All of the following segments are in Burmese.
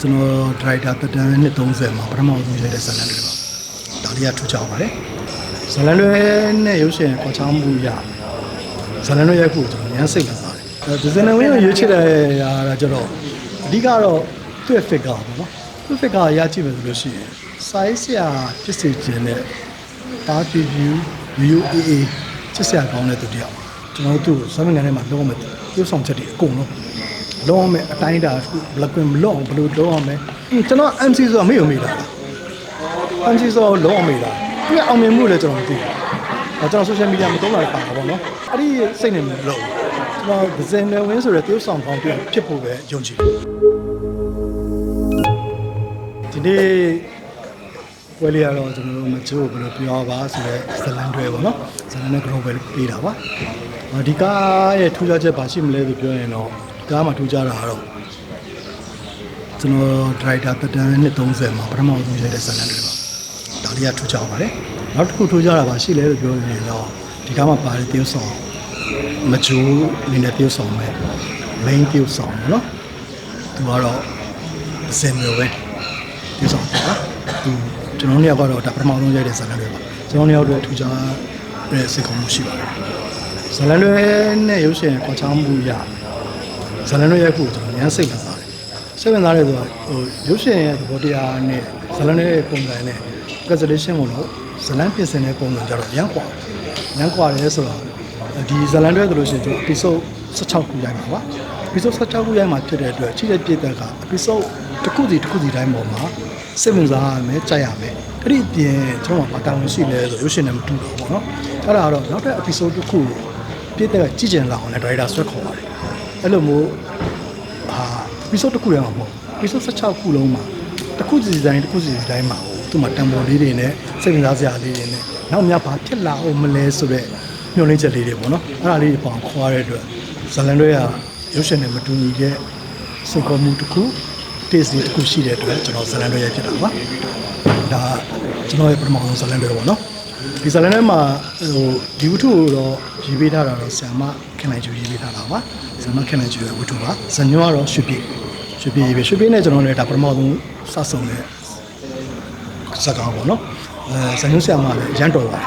ကျွန်တော်ဒရိုက်တာတက်တန်းနှစ်30မှာပထမဆုံးရိုက်တဲ့ဇာတ်လမ်းတွေပါဒါလေးကထူးခြားပါတယ်ဇာတ်လမ်းတွေနဲ့ရုပ်ရှင်ခေါ်ချောင်းမှုရဇာတ်လမ်းတွေရိုက်ဖို့ကျွန်တော်ရမ်းစိတ်ဝင်စားတယ်ဒီဇာတ်လမ်းဝင်ကိုရွေးချယ်တဲ့ရာကကျတော့အဓိကတော့သူ့ရဲ့ figure ပေါ့နော်သူ့ figure ရကြည့်မယ်ဆိုလို့ရှိရင် size ဆရာဖြစ်စေခြင်းနဲ့တားပြူပြူ view AA ချစ်စရာကောင်းတဲ့သူတယောက်ကျွန်တော်တို့သူ့စာမငန်းထဲမှာလုံးဝမပြုဆောင်ချက်တွေအကုန်လုံး လုံးအောင်မယ်အတိုင်းအတာတစ်ခုဘလကွင်မလော့အောင်ဘယ်လိုလုံးအောင်မယ်ဟင်းကျွန်တော် MC ဆိုတာမေ့ရုံမေ့တာလား MC ဆိုတာကိုလုံးအောင်မေ့တာသူကအောင်မြင်မှုလည်းကျွန်တော်မသိဘူးအဲကျွန်တော် social media မသုံးတာလည်းပါတာပေါ့နော်အဲ့ဒီစိတ်နဲ့မလို့ကျွန်တော်ဒဇင်နယ်ဝင်းဆိုတဲ့တရုပ်ဆောင်ကောင်းပြန်ဖြစ်ဖို့ပဲယုံကြည်ဒီနေ့ဝယ်လီရတော့ကျွန်တော်တို့မချိုးဘယ်လိုပြောပါဆိုတော့ဇလန်တွေပေါ့နော်ဇလန်နဲ့ global ပေးတာပါဒီကားရဲ့ထူးခြားချက်ပါရှိမလဲဆိုပြောရင်တော့ ဒီကားမှာထူးခြားတာကတော့ကျွန်တော်ဒရိုက်တာတက်တန်းနှစ်30မှာပထမဆုံးရိုက်တဲ့ဇလန်တွေပါဒါလေးကထူးခြားပါတယ်နောက်တစ်ခုထူးခြားတာပါရှိလဲလို့ပြောရင်တော့ဒီကားမှာပါတဲ့တရုပ်ဆောင်မချိုးအနေနဲ့တရုပ်ဆောင်မဲ့ main တရုပ်ဆောင်ပေါ့နော်သူကတော့ဇင်မျိုးပဲဒီဆောင်ပါသူကျွန်တော်တို့ကတော့ဒါပထမဆုံးရိုက်တဲ့ဇာတ်လမ်းတွေပါကျွန်တော်တို့ကတော့ထူးခြားတဲ့စိတ်ကောင်းမှုရှိပါတယ်ဇာတ်လမ်းတွေနဲ့ရုပ်ရှင်ခေါ်ချောင်းမှုရ ဇာတ်လမ်းတွေရိုက်ဖို့ကျွန်တော်ရမ်းစိတ်ဝင်စားတယ်စိတ်ဝင်စားတယ်ဆိုတော့ဟိုရုပ်ရှင်ရဲ့သဘောတရားနဲ့ဇာတ်လမ်းတွေရဲ့ပုံစံနဲ့ presentation ကိုတော့ဇာတ်လမ်းပြင်ဆင်တဲ့ပုံစံကြတော့ရမ်းกว่าရမ်းกว่าတယ်ဆိုတော့ဒီဇာတ်လမ်းတွေဆိုလို့ရှိရင်ကျွန်တော် episode 16ခုရိုက်မှာပါ episode 16ခုရိုက်မှာဖြစ်တဲ့အတွက်ချိတဲ့ပြည့်တဲ့က episode တစ်ခုစီတစ်ခုစီတိုင်းပေါ်မှာစိတ်ဝင်စားရမယ်ကြိုက်ရမယ်အဲ့ဒီအပြင်ကျွန်တော်ကတာဝန်ရှိလဲဆိုရုပ်ရှင်နဲ့မတူတော့ဘူးเนาะအဲ့ဒါကတော့နောက်တဲ့ episode တစ်ခုပြည့်တဲ့ကကြည့်ကြင်လာအောင်လည်း director ဆွဲခေါ်ပါတယ် အဲ့လိုမျိုးဟာ episode တစ်ခုလည်းမဟုတ်ဘူး episode 16ခုလုံးမှာတစ်ခုစီတိုင်းတစ်ခုစီတိုင်းမှာဟိုသူ့မှာတံပေါ်လေးတွေနဲ့စိတ်ဝင်စားစရာလေးတွေနဲ့နောက်များဘာဖြစ်လာအောင်မလဲဆိုတော့ညှို့နှင်းချက်လေးတွေပေါ့နော်အဲ့ဒါလေးတွေပေါအောင်ခေါ်ရတဲ့အတွက်ဇလန်တွေကရုပ်ရှင်နဲ့မတူညီတဲ့စိတ်ကောမှုတစ်ခု taste လေးတစ်ခုရှိတဲ့အတွက်ကျွန်တော်ဇလန်တွေရဖြစ်တာပါဒါကျွန်တော်ရဲ့ပထမဆုံးဇလန်တွေပေါ့နော် ဒီဇလန်ထဲမှာဟိုဒီဝတ္ထုကိုတော့ရေးပေးထားတာတော့ဆ iam မခင်နိုင်ကျူရေးပေးထားတာပါဆ iam မခင်နိုင်ကျူရဲ့ဝတ္ထုပါဇညွန်းကတော့ရွှေပြည်ရွှေပြည်ရေးပေးရွှေပြည်နဲ့ကျွန်တော်လည်းဒါပထမဆုံးစဆုံတဲ့စကားပေါ့နော်အဲဇန်ညွန်းဆရာမလည်းရန်တော်ပါတယ်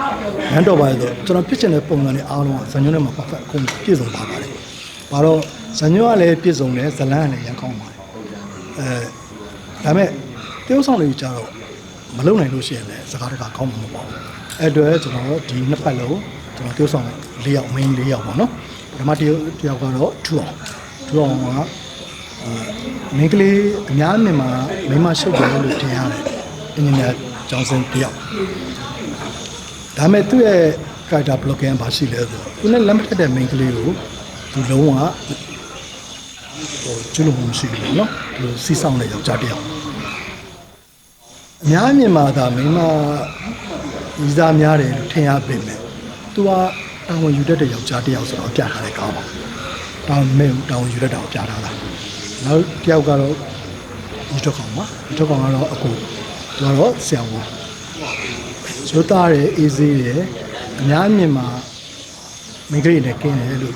ရန်တော်ပါတယ်ဆိုကျွန်တော်ဖြစ်ချင်တဲ့ပုံစံတွေအားလုံးကဇန်ညွန်းထဲမှာ perfect အကုန်ပြည့်စုံပါပါတယ်ဘာတော့ဇန်ညွန်းကလည်းပြည့်စုံတယ်ဇလန်းကလည်းရန်ကောင်းပါတယ်အဲဒါပေမဲ့တရုပ်ဆောင်တွေကြတော့မလုံနိုင်လို့ရှိရင်လည်းစကားတကကောင်းမှာမပေါ့ဘူး အဲ့အတော့ကျွန်တော်ဒီနှစ်ပတ်လုံးကျွန်တော်တရုပ်ဆောင်၄ယောက် main ၄ယောက်ပေါ့နော်ပထမတရုပ်တယောက်ကတော့ထူအောင်ထူအောင်က မိန်းကလေးအများမြင်မှာမိန်းမရှုပ်တယ်လို့ထင်ရတယ်အင်ဂျင်နီယာကျောင်းစင်တယောက်ဒါပေမဲ့သူ့ရဲ့ character blocking ဘာရှိလဲဆိုတော့သူနဲ့လက်မထက်တဲ့မိန်းကလေးကိုသူလုံးဝဟိုကျွလို့မရှိဘူးเนาะသူစီဆောင်တဲ့ယောက်ျားတယောက်အများမြင်မှာဒါမိန်း မဤစားများတယ်လို့ထင်ရပေမဲ့သူကတာဝန်ယူတတ်တဲ့ယောက်ျားတယောက်ဆိုတော့ပြထားတဲ့ကောင်းပါတောင်းမဲတောင်းယူတတ်တာကိုပြထားတာနောက်တစ်ယောက်ကတော့ဒီတော့ကောင်ပါဒီတော့ကောင်ကတော့အကိုသူကတော့ဆရာဝန်ရိုးသားတယ်အေးဆေးတယ်အများမြင်မှာမိန်းကလေးနဲ့ကင်းတယ်လို့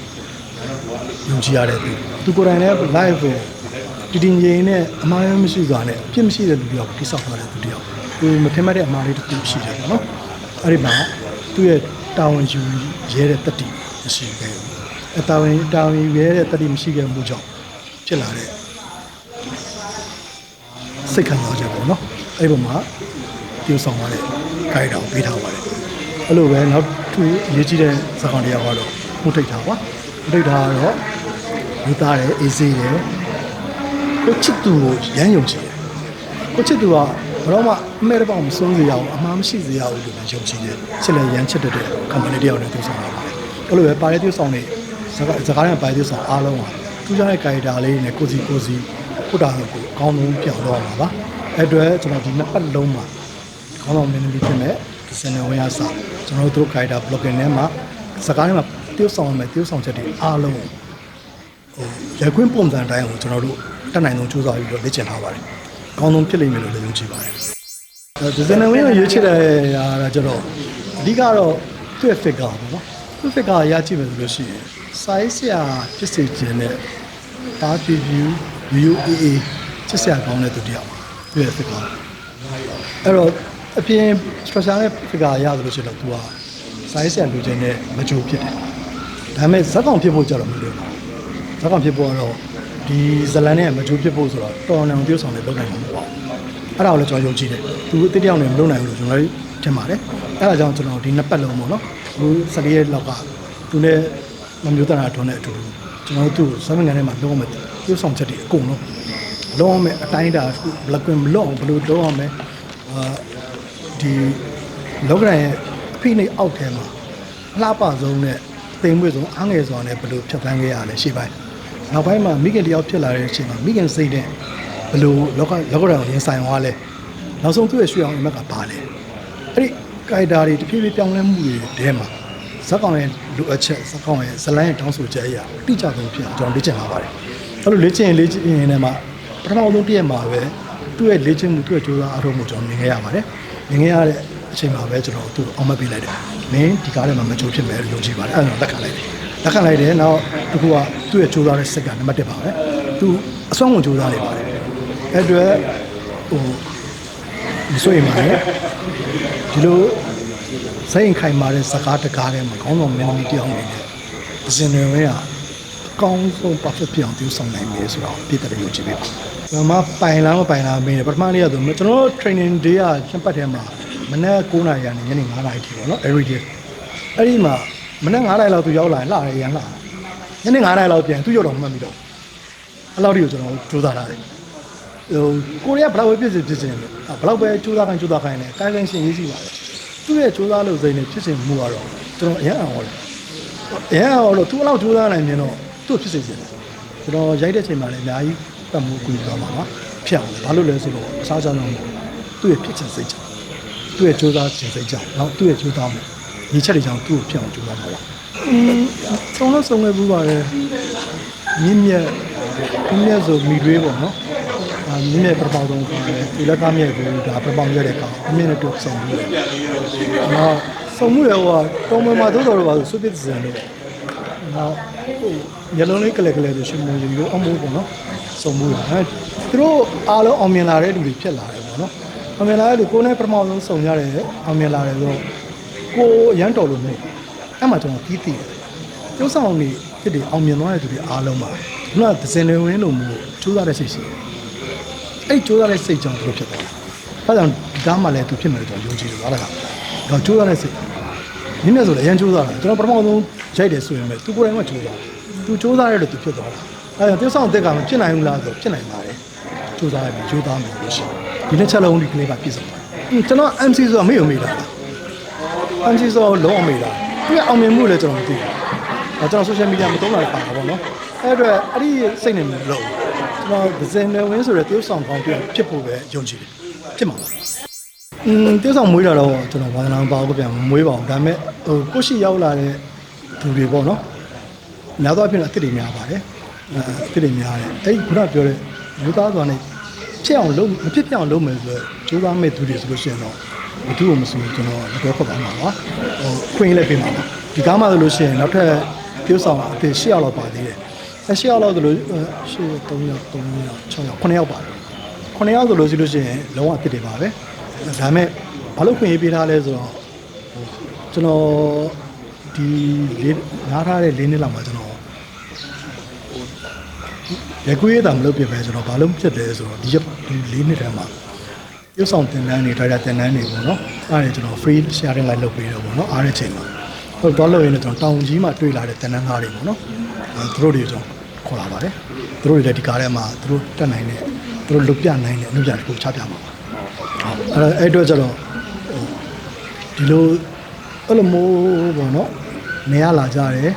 ယုံကြည်ရတဲ့သူသူကိုယ်တိုင်လည်း live ကိုတည်တည်ငြိမ်နဲ့အမှားလည်းမရှိစွာနဲ့အပြစ်မရှိတဲ့လူတယောက်တိဆောက်ထားတဲ့သူတယောက်သူမထင်မှတ်တဲ့အမှားလေးတစ်ခုရှိတယ်ပေါ့နော် အဲ့ဒီမှာသူ့ရဲ့တာဝန်ယူရဲတဲ့တတိမရှိခဲ့ဘူးအတာဝန်တာဝန်ယူရဲတဲ့တတိမရှိခဲ့မှုကြောင့်ဖြစ်လာတဲ့စိတ်ခံစားချက်ပေါ့နော်အဲ့ဒီပုံမှာ tiêu ဆောင်ရတဲ့ guide တောင်ပေးထားပါတယ်အဲ့လိုပဲနောက်ထပ်ရေးကြည့်တဲ့စကားတရားကတော့မှုထိတ်တာပါမှုထိတ်တာကတော့လူသားတယ်အေးစေးတယ်ကိုချစ်သူကိုရမ်းယုံကြည်တယ်ကိုချစ်သူက ဘယ်တော့မှအမဲတစ်ပေါက်မဆုံးစေရအောင်အမှားမရှိစေရဘူးလို့ယုံကြည်တယ်ချစ်လည်းရမ်းချစ်တဲ့ company တယောက်နဲ့ tiêu ဆောင်တာပါတယ်အဲ့လိုပဲပါတဲ့ tiêu ဆောင်တွေစကားစကားနဲ့ပါတဲ့ tiêu ဆောင်အားလုံးဟာထူးခြားတဲ့ guide လေးနဲ့ကိုစီကိုစီဖုတာကိုအကောင်းဆုံးပြောင်းတော့မှာပါအဲ့အတွက်ကျွန်တော်ဒီနှစ်ပတ်လုံးမှာခေါင်းဆောင်မင်းသမီးဖြစ်မဲ့ဒီစနေဝင်ရစာကျွန်တော်တို့ guide blogging ထဲမှာစကားထဲမှာတရုပ်ဆောင်မယ်တရုပ်ဆောင်ချက်တွေအားလုံးဟိုရက်ခွင်းပုံစံတိုင်းကိုကျွန်တော်တို့တက်နိုင်ဆုံးစူးစမ်းပြီးတော့လေ့ကျင့်ထားပါတယ်။ အကောင်းဆုံးဖြစ်လိမ့်မယ်လို့လည်းယုံကြည်ပါတယ်။အဲဒီစနေဝင်ကိုရွေးချယ်တဲ့ရာကကျတော့အဓိကတော့သူ့ရဲ့ figure ပေါ့နော်။သူ့ figure ရကြည့်မယ်ဆိုလို့ရှိရင် size ဆရာဖြစ်စေခြင်းနဲ့တားပြူပြူ view AA ချချစ်စရာကောင်းတဲ့သူတစ်ယောက်သူရဲ့ figure အဲ့တော့အပြင် special နဲ့ figure ရသလိုရှိတော့ तू က size ဆန်လူချင်းနဲ့မကြိုဖြစ်တယ်ဒါပေမဲ့ဇက်ကောင်ဖြစ်ဖို့ကြတော့မလိုဘူးဇက်ကောင်ဖြစ်ဖို့ကတော့ ဒီဇလန်နဲ့မကြိုဖြစ်ဖို့ဆိုတော့တော်တော်ပြုတ်ဆောင်တဲ့လုပ်နိုင်မှာမဟုတ်ပါဘူးအဲ့ဒါကိုလည်းကျွန်တော်ယုံကြည်တယ်သူအတိတ်တယောက်နဲ့မလုပ်နိုင်ဘူးလို့ကျွန်တော်ထင်ပါတယ်အဲ့ဒါကြောင့်ကျွန်တော်ဒီနှစ်ပတ်လုံးပေါ့နော်အခု14ရက်လောက်ကသူနဲ့မမျိုးတနာထွန်းတဲ့အတူတူကျွန်တော်တို့သူ့ဆမ်းငန်းထဲမှာလုံးဝမပြုတ်ဆောင်ချက်တွေအကုန်လုံးလုံးဝမအတိုင်းတာဘလကွင်မလွတ်အောင်ဘယ်လိုလုံးဝမအာဒီလောကရန်ရဲ့အဖိနှိပ်အောက်ထဲမှာအလှပဆုံးနဲ့သိမ်မွေ့ဆုံးအားငယ်စွာနဲ့ဘယ်လိုဖြတ်သန်းခဲ့ရလဲရှေ့ပိုင်း နောက်ပိုင်းမှာမိခင်တယောက်ဖြစ်လာတဲ့အချိန်မှာမိခင်စိတ်နဲ့ဘယ်လိုလောကလောကရန်ကိုရင်ဆိုင်သွားလဲနောက်ဆုံးသူ့ရဲ့ရွှေအောင်အမက်ကပါလဲအဲ့ဒီကိုက်တာတွေတဖြည်းဖြည်းပြောင်းလဲမှုတွေတဲမှာဇက်ကောင်ရဲ့လူအချက်ဇက်ကောင်ရဲ့ဇလိုင်းရဲ့တောင်းဆိုချက်အရာအတိအကျဆုံးဖြစ်အောင်ကျွန်တော်လေ့ကျင့်လာပါတယ်အဲ့လိုလေ့ကျင့်ရင်လေ့ကျင့်ရင်လည်းမှာပထမဆုံးတစ်ရက်မှာပဲသူ့ရဲ့လေ့ကျင့်မှုသူ့ရဲ့ကြိုးစားအားထုတ်မှုကျွန်တော်မြင်ခဲ့ရပါတယ်မြင်ခဲ့ရတဲ့အချိန်မှာပဲကျွန်တော်သူ့ကိုအောင်မပေးလိုက်တယ်မင်းဒီကားထဲမှာမကြိုးဖြစ်မယ်လို့ယုံကြည်ပါတယ်အဲ့ဒါတော့လက်ခံလိုက်တယ် လက်ခံလိုက်တယ်နောက်တစ်ခုကသူ့ရဲ့ကြိုးစားတဲ့စိတ်ကနံပါတ်1ပါပဲသူအစွမ်းကုန်ကြိုးစားနေပါတယ်အဲ့အတော့ဟိုမစိုးရင်ပါနဲ့ဒီလိုစိတ်ခိုင်မာတဲ့စကားတကားထဲမှာခေါင်းဆောင်မင်းသမီးတယောက်အနေနဲ့အစဉ်တွေပဲကအကောင်းဆုံး perfect ပြောင်းသူဆောင်နိုင်မယ်ဆိုတော့ပြည်တဲ့ယုံကြည်ပေးပါဘာမှပိုင်လားမပိုင်လားမင်းပထမနေ့ကဆိုကျွန်တော် training day ကချင်းပတ်ထဲမှာမနက်9:00နာရီကနေညနေ9:00နာရီထိပေါ့နော် every day အဲ့ဒီမှာ မနက်9:00နာရီလောက်သူရောက်လာရင်လှရရန်လှညနေ9:00နာရီလောက်ပြန်သူရောက်တော့မှတ်ပြီးတော့အဲ့လောက်ထိကိုကျွန်တော်စူးစမ်းထားတယ်ဟိုကိုရီးယားဘယ်လောက်ပဲပြည့်စုံပြည့်စုံလို့ဘယ်လောက်ပဲစူးစမ်းခိုင်းစူးစမ်းခိုင်းလဲကိုင်းကိုင်းရှင်းရေးရှိပါတယ်သူ့ရဲ့စူးစမ်းလို့စိတ်နဲ့ဖြစ်စဉ်မှုကတော့ကျွန်တော်အရင်အောင်ဟောတယ်အရင်အောင်လို့သူ့အလောက်စူးစမ်းနိုင်ရင်တော့သူ့ဖြစ်စေချင်တယ်ကျွန်တော်ရိုက်တဲ့ချိန်မှာလည်းအများကြီးပတ်မှုကူညီသွားမှာပါဖြစ်အောင်ဘာလို့လဲဆိုတော့အစားကြောင်းတော့သူ့ရဲ့ဖြစ်ချင်စိတ်ကြောင့်သူ့ရဲ့စူးစမ်းခြင်းစိတ်ကြောင့်နောက်သူ့ရဲ့စူးစမ်း မှုဒီချက်တွေကြောင့်သူ့ကိုဖြစ်အောင်စူးစမ်းမှာပါอืมဆုံးလို့ဆုံးခဲ့ဘူးပါတယ်မြင့်မြတ်မြင့်မြတ်ဆိုမိတွေးပေါ့နော်အာမြင့်မြတ်ပြပောက်ဆုံးပါတယ်ဒီလက်ကမြတ်ကိုဒါပြပောက်ရတဲ့ကောင်မြင့်မြတ်တို့ဆုံးဘူးအော်ဆုံးမှုရောတုံးမမှာသို့တော်တော့ပါဆိုစွပစ်စံလို့နောက်ဟိုညလုံးလေးကလက်ကလေးဆိုရှင်မယူလို့အမိုးပေါ့နော်ဆုံးမှုရအဲသူတို့အားလုံးအောင်မြင်လာတဲ့လူတွေဖြစ်လာတယ်ပေါ့နော်အောင်မြင်လာတဲ့လူကိုယ်နဲ့ပထမဆုံးစုံကြတယ်အောင်မြင်လာတယ်ဆိုတော့ ကိုရမ်းတော်လို့မဟုတ်အဲ့မှာကျွန်တော်ပြီးတည်တယ်ကျိုးဆောင်နေဖြစ်တယ်အောင်မြင်သွားတဲ့သူတွေအားလုံးပါခုနကဒဇင်တွေဝင်းလို့မို့ကျိုးစားတဲ့စိတ်ရှိတယ်အဲ့ကျိုးစားတဲ့စိတ်ကြောင့်သူဖြစ်သွားတယ်အဲဒါကြောင့်ဒီကားမှလည်းသူဖြစ်မယ်လို့ကျွန်တော်ယုံကြည်တယ်ဟုတ်လားတော့ကျိုးစားတဲ့စိတ်နည်းနည်းဆိုလည်းအရင်ကျိုးစားတာကျွန်တော်ပထမဆုံးရိုက်တယ်ဆိုရင်ပဲသူကိုယ်တိုင်ကကျိုးစားသူကျိုးစားရတဲ့သူဖြစ်သွားတာအဲဒါကျိုးဆောင်တဲ့ကမဖြစ်နိုင်ဘူးလားဆိုဖြစ်နိုင်ပါတယ်ကျိုးစားရပြီကျိုးသားမယ်လို့ရှိရင်ဒီနေ့ချက်လုံးဒီကလေးပါပြည့်စုံပါတယ်ကျွန်တော် MC ဆိုတော့မေ့ုံမေ့တာလား MC ဆိုတော့လုံးအောင်မေ့တာသူကအောင်မြင်မှုလည်းကျွန်တော်မသိဘူးအဲကျွန်တော် social media မသုံးတာလည်းပါတာပေါ့နော်အဲ့အတွက်အဲ့ဒီစိတ်နဲ့မလုပ်ကျွန်တော်ဒဇင်နယ်ဝင်းဆိုတဲ့တရုတ်ဆောင်ကောင်းပြဖြစ်ဖို့ပဲယုံကြည်တယ်ဖြစ်မှာပါอืมတရုတ်ဆောင်မွေးတာတော့ကျွန်တော်ဘာသာနာမပါဘူးပြန်မမွေးပါဘူးဒါပေမဲ့ဟိုကိုရှိရောက်လာတဲ့သူတွေပေါ့နော်များသောအားဖြင့်အစ်စ်တွေများပါတယ်အဲအစ်စ်တွေများတယ်အဲ့ဒီခုနပြောတဲ့လူသားစွာနဲ့ဖြစ်အောင်လုပ်မဖြစ်ဖြစ်အောင်လုပ်မယ်ဆိုတော့ကြိုးစားမဲ့သူတွေဆိုလို့ရှိရင်တော့ ဘသူ့ကိုမဆိုကျွန်တော်ပြောခွက်ပါမှာပါဟိုခွင့်လည်းပေးမှာပါဒီကားမှဆိုလို့ရှိရင်နောက်ထပ်ပြုဆောင်အသေး၈ယောက်လောက်ပါသေးတယ်အဲ၈ယောက်လောက်ဆိုလို့၈3ယောက်3ယောက်6ယောက်9ယောက်ပါတယ်9ယောက်ဆိုလို့ရှိလို့ရှိရင်လုံးဝအစ်စ်တွေပါပဲဒါပေမဲ့ဘာလို့ခွင့်ရေးပေးထားလဲဆိုတော့ဟိုကျွန်တော်ဒီလေးနားထားတဲ့၄နှစ်လောက်မှာကျွန်တော်ရကွေးတာမလုပ်ပြပဲဆိုတော့ဘာလို့ဖြစ်တယ်ဆိုတော့ဒီရက်ဒီ၄နှစ်တန်းမှာ ရုပ်ဆောင်တင်တန်းတွေဒါရတင်တန်းတွေပေါ့နော်အဲ့ဒါကျွန်တော် free sharing လိုက်လုပ်ပေးတော့ပေါ့နော်အားတဲ့ချိန်မှာဟုတ်တော့လုပ်ရင်းနဲ့ကျွန်တော်တောင်ကြီးမှာတွေ့လာတဲ့တင်တန်းကားတွေပေါ့နော်အဲသူတို့တွေကျွန်တော်ခေါ်လာပါတယ်သူတို့တွေလည်းဒီကားထဲမှာသူတို့တက်နိုင်တဲ့သူတို့လုတ်ပြနိုင်တဲ့အမှုပြတစ်ခုချပြမှာပါဟုတ်အဲ့တော့အဲ့အတွက်ကျတော့ဟိုဒီလိုအဲ့လိုမျိုးပေါ့နော်နေရလာကြတယ်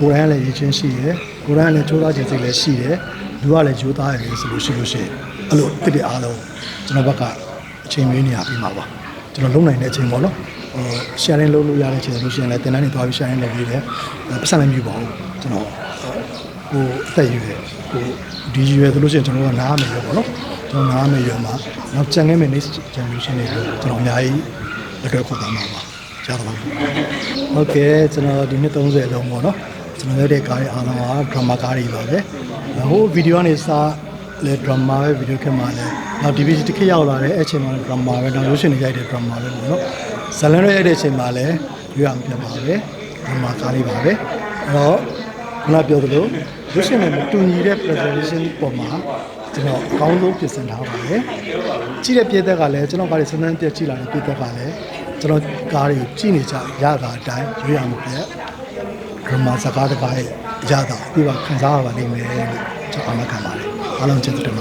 ကိုယ်တိုင်ကလည်းရည်ချင်းရှိရယ်ကိုယ်တိုင်ကလည်းကြိုးစားခြင်းစိတ်လည်းရှိတယ်လူကလည်းကြိုးစားရတယ်ဆိုလို့ရှိလို့ရှိရင် အဲ့လိုတစ်တဲ့အားလုံးကျွန်တော်ဘက်ကအချိန်မွေးနေရပြီးမှာပါကျွန်တော်လုံနိုင်တဲ့အချိန်ပေါ့နော်ဟို sharing လုပ်လို့ရတဲ့အချိန်ဆိုလို့ရှိရင်လည်းတင်တန်းနေသွားပြီး sharing လုပ်ပြီးတယ်ပတ်စံလည်းမြူပါဘူးကျွန်တော်ဟိုအသက်အရွယ်ဟိုဒီရွယ်ဆိုလို့ရှိရင်ကျွန်တော်ကနားမယ်ရောပေါ့နော်ကျွန်တော်နားမယ်ရောမှာနောက်ကြံခဲ့မယ် next generation တွေကိုကျွန်တော်အများကြီးလက်တွဲခေါ်သွားမှာပါကြားတော့ပါဟုတ်ကဲ့ကျွန်တော်ဒီနှစ်30လုံးပေါ့နော်ကျွန်တော်ရတဲ့ကားတွေအားလုံးက drama ကားတွေပါပဲဟိုဗီဒီယိုကနေစ လေ drama ပဲဗီဒီယိုခက်မှာလဲနောက် DVD တစ်ခေတ်ရောက်လာတယ်အဲ့ချိန်မှာလည်း drama ပဲနောက်ရုပ်ရှင်တွေရိုက်တဲ့ drama ပဲပေါ့နော်ဇလန်တွေရိုက်တဲ့အချိန်မှာလည်းရွေးရမှာပြပါပဲ drama ကားလေးပါပဲအဲ့တော့ခုနပြောသလိုရုပ်ရှင်တွေမတူညီတဲ့ presentation ပေါ်မှာကျွန်တော်အကောင်းဆုံးပြင်ဆင်ထားပါတယ်ကြည့်တဲ့ပြည်သက်ကလည်းကျွန်တော်ကားတွေစမ်းစမ်းပြည့်ကြည့်လာတဲ့ပြည်သက်ကလည်းကျွန်တော်ကားတွေကြည့်နေကြရတာအတိုင်းရွေးရမှာပြဒရမာစကားတကားရဲ့ရတာပြပါခံစားရပါလိမ့်မယ်လို့ကျွန်တော်အမှတ်ခံပါတယ် ஆலோசிச்சுட்டு